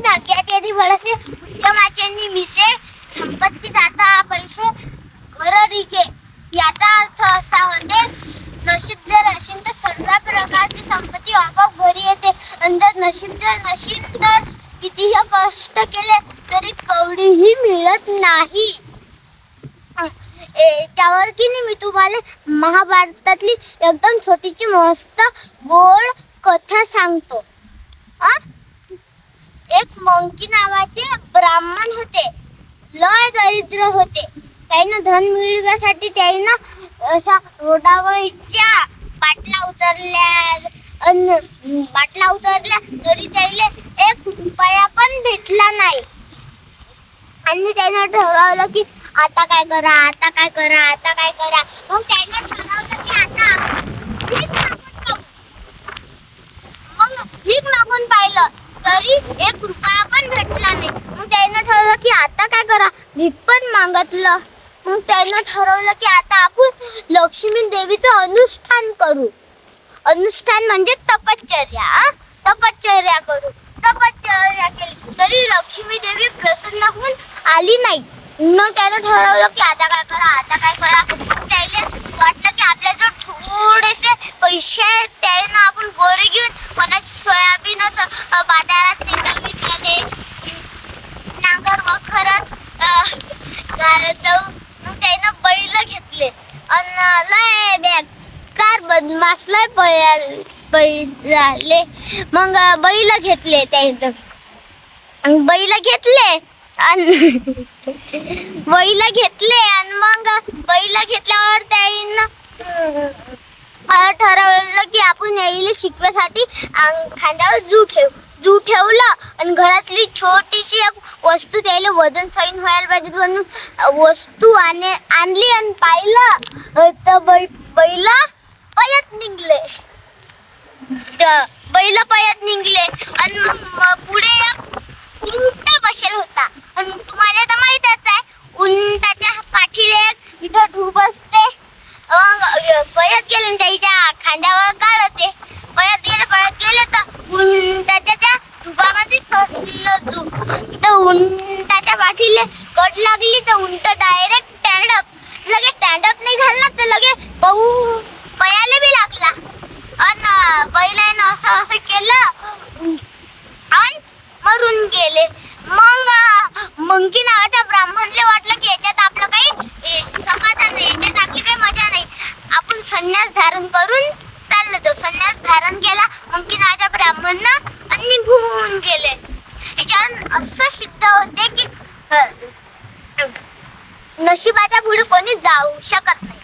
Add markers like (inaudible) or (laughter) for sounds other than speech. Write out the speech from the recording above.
भाग्याचे दिवसे उद्यमाचे निमिषे संपत्ती जाता पैसे घर याचा अर्थ असा होते नशीब जर असेल तर सर्व प्रकारची संपत्ती आपोआप घरी येते. अंदर जर नशीब जर नशील तर कितीही कष्ट केले तरी कवडीही मिळत नाही. त्यावर की नाही मी तुम्हाला महाभारतातली एकदम छोटीची मस्त गोड कथा सांगतो. आ? एक नावाचे ब्राह्मण होते. लय दरिद्र होते. त्यानं धन मिळवण्यासाठी त्यानं अशा रोडावरच्या बाटला उतरल्या अन बाटला उतरल्या तरी त्याला एक रुपया पण भेटला नाही. आणि त्यानं ठरवलं की आता काय करा आता काय करा आता काय करा. मग त्यानं ठरवलं की आता भीक मागून मग भीक मागून पाहिलं तरी एक रुपया पण भेटला नाही मग त्यानं ठरवलं की आता काय करा? भीक पण मागतलं. मग त्यानं ठरवलं की आता आपण लक्ष्मी देवीचं अनुष्ठान करू. अनुष्ठान म्हणजे तपश्चर्या तपश्चर्या करू. तपश्चर्या केली. तरी लक्ष्मी देवी प्रसन्न होऊन आली नाही. मग त्यानं ठरवलं की आता काय करा? आता काय करा? त्याला वाटलं की आपल्या जो थोडेसे पैसे आहेत. त्यानं आपण गोरे घेऊन कोणाची सोयाबीनच बाजारात विकत त्याने नांगर खरंच घरात जाऊन मग त्यानं बैल घेतले. अन लय कार बदमाश लय बैल राहिले मग बैल घेतले त्यानं. बैल घेतले आणि (laughs) बैल घेतले आणि मग बैल घेतल्यावर त्यानं ठरवलं की आपण यायला शिकव्यासाठी खांद्यावर जू ठेवू. आणि घरातली छोटीशी एक वस्तू त्याला वजन सैन व्हायला पाहिजे. म्हणून वस्तू आणे आणली आणि पाहिलं तर बै बैल पयत निघले. बैल पयत निघले आणि मग पुढे एक उंट बसेल होता. आणि तुम्हाला तर माहीतच आहे उंटाच्या पाठीला एक इथं ढूप असते मग गेले आणि त्याच्या खांद्यावर काढते. पयत गेले पळत गेले तर उंट त्या ढुपामध्ये फसलं जू तर उंटाच्या पाठीला कट लागली तर डायरेक्ट स्टँडअप लगे स्टँडअप नाही झाला तर लगे पाऊ पयाले बी लागला अन बैलानं असं असं केलं। आणि मरून गेले। मग मंकी नावाच्या ब्राह्मणले वाटलं की याच्यात आपलं काही समाधान नाही याच्यात आपली काही मजा नाही. आपण संन्यास धारण करून चाललो तो संन्यास धारण केला मंकी नावाच्या ब्राह्मणनं आणि निघून गेले. याच्यावर असं सिद्ध होते की नशिबाच्या पुढे कोणी जाऊ शकत नाही.